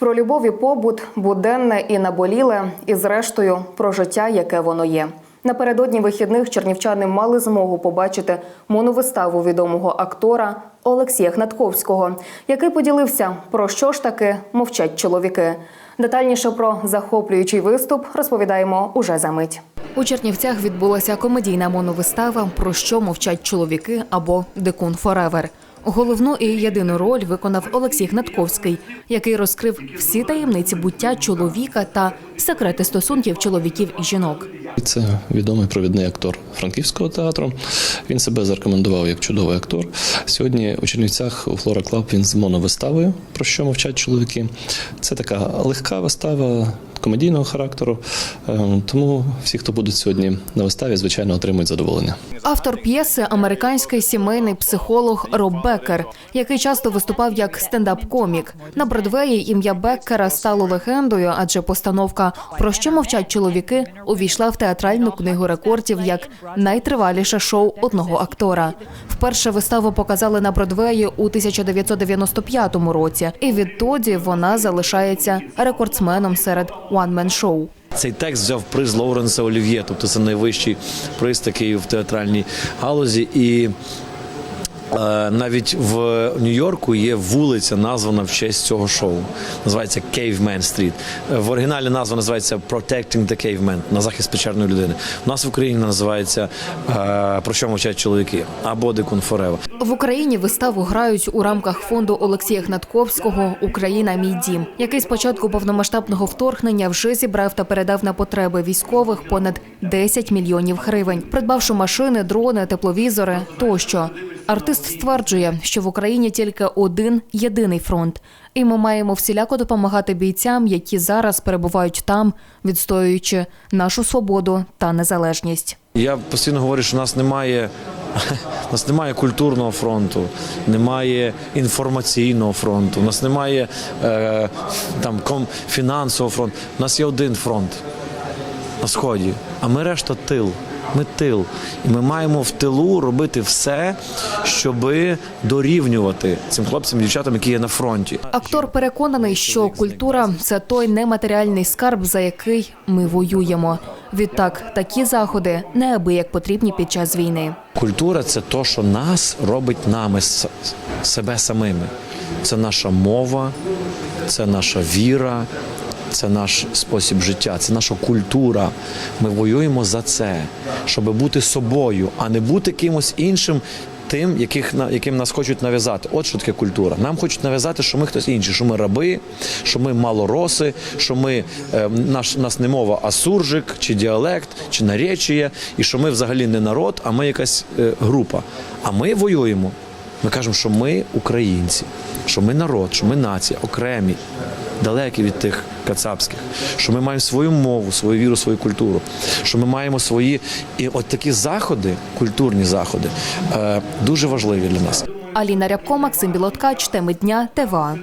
Про любов і побут, буденне і наболіле, і зрештою про життя, яке воно є. Напередодні вихідних чернівчани мали змогу побачити моновиставу відомого актора Олексія Гнатковського, який поділився про що ж таки мовчать чоловіки. Детальніше про захоплюючий виступ розповідаємо уже за мить. У Чернівцях відбулася комедійна моновистава Про що мовчать чоловіки або Дикун Форевер. Головну і єдину роль виконав Олексій Гнатковський, який розкрив всі таємниці буття чоловіка та секрети стосунків чоловіків і жінок. Це відомий провідний актор франківського театру. Він себе зарекомендував як чудовий актор. Сьогодні у Чернівцях у Флора Клаб він з моновиставою, про що мовчать чоловіки. Це така легка вистава комедійного характеру. Е, Тому всі, хто будуть сьогодні на виставі, звичайно, отримують задоволення. Автор п'єси американський сімейний психолог Роб Беккер, який часто виступав як стендап-комік. На Бродвеї ім'я Беккера стало легендою, адже постановка Про що мовчать чоловіки увійшла в театральну книгу рекордів як найтриваліше шоу одного актора. Вперше виставу показали на Бродвеї у 1995 році, і відтоді вона залишається рекордсменом серед one-man-шоу. Цей текст взяв приз Лоуренса Олів'є, тобто це найвищий приз такий в театральній галузі. І навіть в Нью-Йорку є вулиця, названа в честь цього шоу. Називається Caveman Street. Е, В оригіналі назва називається Protecting the Caveman на захист печерної людини. У нас в Україні називається е, Про що мовчать чоловіки або Дикун Форева. В Україні виставу грають у рамках фонду Олексія Гнатковського Україна мій дім, який з початку повномасштабного вторгнення вже зібрав та передав на потреби військових понад 10 мільйонів гривень, придбавши машини, дрони, тепловізори тощо. Артист стверджує, що в Україні тільки один єдиний фронт, і ми маємо всіляко допомагати бійцям, які зараз перебувають там, відстоюючи нашу свободу та незалежність. Я постійно говорю, що нас немає. У нас немає культурного фронту, немає інформаційного фронту, у нас немає е, там фінансового фронту. У нас є один фронт на сході, а ми решта тил. Ми тил. І ми маємо в тилу робити все, щоб дорівнювати цим хлопцям дівчатам, які є на фронті. Актор переконаний, що культура це той нематеріальний скарб, за який ми воюємо. Відтак, такі заходи неабияк потрібні під час війни. Культура це то, що нас робить нами себе самими. Це наша мова, це наша віра, це наш спосіб життя, це наша культура. Ми воюємо за це, щоб бути собою, а не бути кимось іншим. Тим, яких на яким нас хочуть нав'язати, от що таке культура. Нам хочуть нав'язати, що ми хтось інший, що ми раби, що ми малороси, що ми е, наш нас не мова, а суржик, чи діалект, чи наречіє, і що ми взагалі не народ, а ми якась е, група. А ми воюємо. Ми кажемо, що ми українці, що ми народ, що ми нація, окремі, далекі від тих кацапських, що ми маємо свою мову, свою віру, свою культуру, що ми маємо свої і от такі заходи, культурні заходи, е, дуже важливі для нас. Аліна Рябко, Максим Білоткач, теми дня, ТВА.